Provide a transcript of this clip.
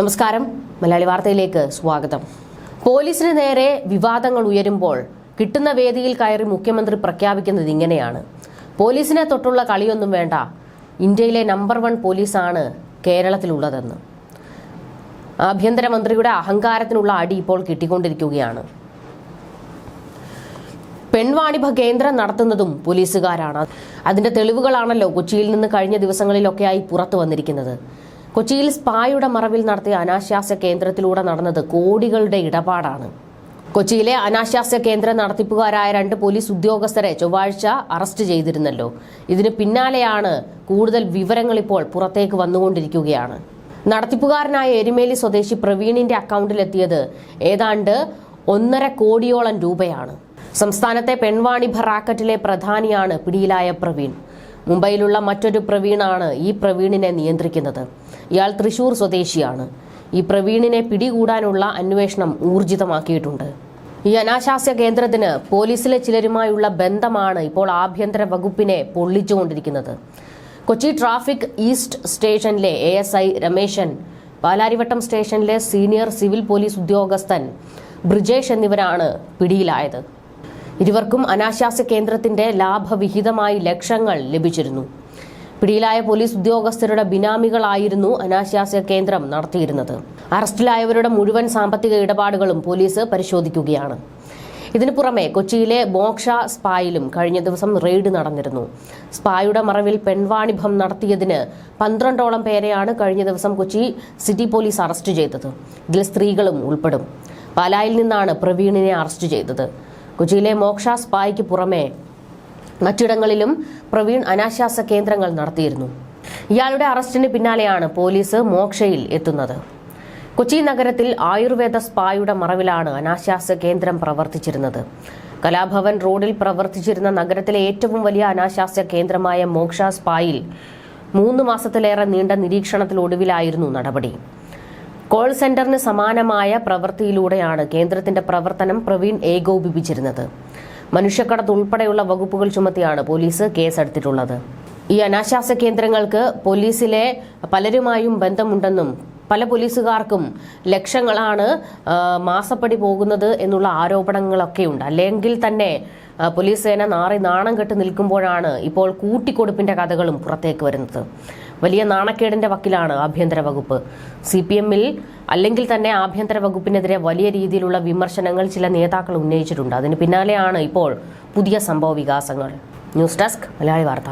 നമസ്കാരം. മലയാളി വാർത്തയിലേക്ക് സ്വാഗതം. പോലീസിന് നേരെ വിവാദങ്ങൾ ഉയരുമ്പോൾ കിട്ടുന്ന വേദിയിൽ കയറി മുഖ്യമന്ത്രി പ്രഖ്യാപിക്കുന്നത് ഇങ്ങനെയാണ്. പോലീസിനെ തൊട്ടുള്ള കളിയൊന്നും വേണ്ട. ഇന്ത്യയിലെ നമ്പർ വൺ പോലീസാണ് കേരളത്തിലുള്ളതെന്ന്. ആഭ്യന്തരമന്ത്രിയുടെ അഹങ്കാരത്തിനുള്ള അടി ഇപ്പോൾ കിട്ടിക്കൊണ്ടിരിക്കുകയാണ്. പെൺവാണിഭ കേന്ദ്രം നടത്തുന്നതും പോലീസുകാരാണ്. അതിന്റെ തെളിവുകളാണല്ലോ കൊച്ചിയിൽ നിന്ന് കഴിഞ്ഞ ദിവസങ്ങളിലൊക്കെയായി പുറത്തു വന്നിരിക്കുന്നത്. കൊച്ചിയിൽ സ്പായുടെ മറവിൽ നടത്തിയ അനാശാസ്യ കേന്ദ്രത്തിലൂടെ നടന്നത് കോടികളുടെ ഇടപാടാണ്. കൊച്ചിയിലെ അനാശാസ്യ കേന്ദ്ര നടത്തിപ്പുകാരായ രണ്ട് പോലീസ് ഉദ്യോഗസ്ഥരെ ചൊവ്വാഴ്ച അറസ്റ്റ് ചെയ്തിരുന്നല്ലോ. ഇതിന് പിന്നാലെയാണ് കൂടുതൽ വിവരങ്ങൾ ഇപ്പോൾ പുറത്തേക്ക് വന്നുകൊണ്ടിരിക്കുകയാണ്. നടത്തിപ്പുകാരനായ എരുമേലി സ്വദേശി പ്രവീണിന്റെ അക്കൗണ്ടിലെത്തിയത് ഏതാണ്ട് ഒന്നര കോടിയോളം രൂപയാണ്. സംസ്ഥാനത്തെ പെൺവാണിഭ റാക്കറ്റിലെ പ്രധാനിയാണ് പിടിയിലായ പ്രവീൺ. മുംബൈയിലുള്ള മറ്റൊരു പ്രവീണാണ് ഈ പ്രവീണിനെ നിയന്ത്രിക്കുന്നത്. ഇയാൾ തൃശൂർ സ്വദേശിയാണ്. ഈ പ്രവീണിനെ പിടികൂടാനുള്ള അന്വേഷണം ഊർജിതമാക്കിയിട്ടുണ്ട്. ഈ അനാശാസ്യ കേന്ദ്രത്തിന് പോലീസിലെ ചിലരുമായുള്ള ബന്ധമാണ് ഇപ്പോൾ ആഭ്യന്തര വകുപ്പിനെ പൊള്ളിച്ചുകൊണ്ടിരിക്കുന്നത്. കൊച്ചി ട്രാഫിക് ഈസ്റ്റ് സ്റ്റേഷനിലെ A S I Ramesan Palarivattom സ്റ്റേഷനിലെ സീനിയർ സിവിൽ പോലീസ് ഉദ്യോഗസ്ഥൻ ബ്രിജേഷ് എന്നിവരാണ് പിടിയിലായത്. ഇരുവർക്കും അനാശാസ കേന്ദ്രത്തിന്റെ ലാഭവിഹിതമായി ലക്ഷങ്ങൾ ലഭിച്ചിരുന്നു. പിടിയിലായ പോലീസ് ഉദ്യോഗസ്ഥരുടെ ബിനാമികളായിരുന്നു അനാശാസ്യ കേന്ദ്രം നടത്തിയിരുന്നത്. അറസ്റ്റിലായവരുടെ മുഴുവൻ സാമ്പത്തിക ഇടപാടുകളും പോലീസ് പരിശോധിക്കുകയാണ്. ഇതിനു പുറമെ കൊച്ചിയിലെ ബോക്ഷ സ്പായിലും കഴിഞ്ഞ ദിവസം റെയ്ഡ് നടന്നിരുന്നു. സ്പായുടെ മറവിൽ പെൺവാണിഭം നടത്തിയതിന് പന്ത്രണ്ടോളം പേരെയാണ് കഴിഞ്ഞ ദിവസം കൊച്ചി സിറ്റി പോലീസ് അറസ്റ്റ് ചെയ്തത്. ഇതിൽ സ്ത്രീകളും ഉൾപ്പെടും. പാലായിൽ നിന്നാണ് പ്രവീണിനെ അറസ്റ്റ് ചെയ്തത്. കൊച്ചിയിലെ മോക്ഷ സ്പായ്ക്ക് പുറമെ മറ്റിടങ്ങളിലും പ്രവീൺ അനാശാസ കേന്ദ്രങ്ങൾ നടത്തിയിരുന്നു. ഇയാളുടെ അറസ്റ്റിന് പിന്നാലെയാണ് പോലീസ് മോക്ഷയിൽ എത്തുന്നത്. കൊച്ചി നഗരത്തിൽ ആയുർവേദ സ്പായുടെ മറവിലാണ് അനാശ്വാസ കേന്ദ്രം പ്രവർത്തിച്ചിരുന്നത്. കലാഭവൻ റോഡിൽ പ്രവർത്തിച്ചിരുന്ന നഗരത്തിലെ ഏറ്റവും വലിയ അനാശാസ്യ കേന്ദ്രമായ മോക്ഷ സ്പായിൽ മൂന്ന് മാസത്തിലേറെ നീണ്ട നിരീക്ഷണത്തിലൊടുവിലായിരുന്നു നടപടി. കോൾ സെന്ററിന് സമാനമായ പ്രവൃത്തിയിലൂടെയാണ് കേന്ദ്രത്തിന്റെ പ്രവർത്തനം പ്രവീൺ ഏകോപിപ്പിച്ചിരുന്നത്. മനുഷ്യക്കടത്ത് ഉൾപ്പെടെയുള്ള വകുപ്പുകൾ ചുമത്തിയാണ് പോലീസ് കേസെടുത്തിട്ടുള്ളത്. ഈ അനാശാസ കേന്ദ്രങ്ങൾക്ക് പോലീസിലെ പലരുമായും ബന്ധമുണ്ടെന്നും പല പോലീസുകാർക്കും ലക്ഷങ്ങളാണ് മാസപ്പടി പോകുന്നത് എന്നുള്ള ആരോപണങ്ങളൊക്കെയുണ്ട്. അല്ലെങ്കിൽ തന്നെ പോലീസ് സേന നാറി നാണം കെട്ട് നിൽക്കുമ്പോഴാണ് ഇപ്പോൾ കൂട്ടിക്കൊടുപ്പിന്റെ കഥകളും പുറത്തേക്ക് വരുന്നത്. വലിയ നാണക്കേടിന്റെ വക്കിലാണ് ആഭ്യന്തര വകുപ്പ്. സി പി എമ്മിൽ അല്ലെങ്കിൽ തന്നെ ആഭ്യന്തര വകുപ്പിനെതിരെ വലിയ രീതിയിലുള്ള വിമർശനങ്ങൾ ചില നേതാക്കൾ ഉന്നയിച്ചിട്ടുണ്ട്. അതിന് പിന്നാലെയാണ് ഇപ്പോൾ പുതിയ സംഭവ വികാസങ്ങൾ. ന്യൂസ് ഡെസ്ക് മലയാളി വാർത്ത.